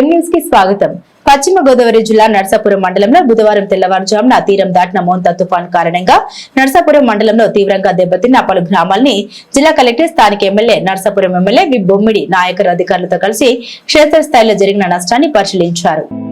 న్యూస్కి స్వాగతం. పశ్చిమ గోదావరి జిల్లా నర్సాపురం మండలంలో బుధవారం తెల్లవారుజామున తీరం దాటిన మోంతా తుఫాన్ కారణంగా నర్సాపురం మండలంలో తీవ్రంగా దెబ్బతిన్న పలు గ్రామాల్ని జిల్లా కలెక్టర్ స్థానిక MLA Narsapuram MLA V Bommidi Nayakar అధికారులతో కలిసి క్షేత్రస్థాయిలో జరిగిన నష్టాన్ని పరిశీలించారు.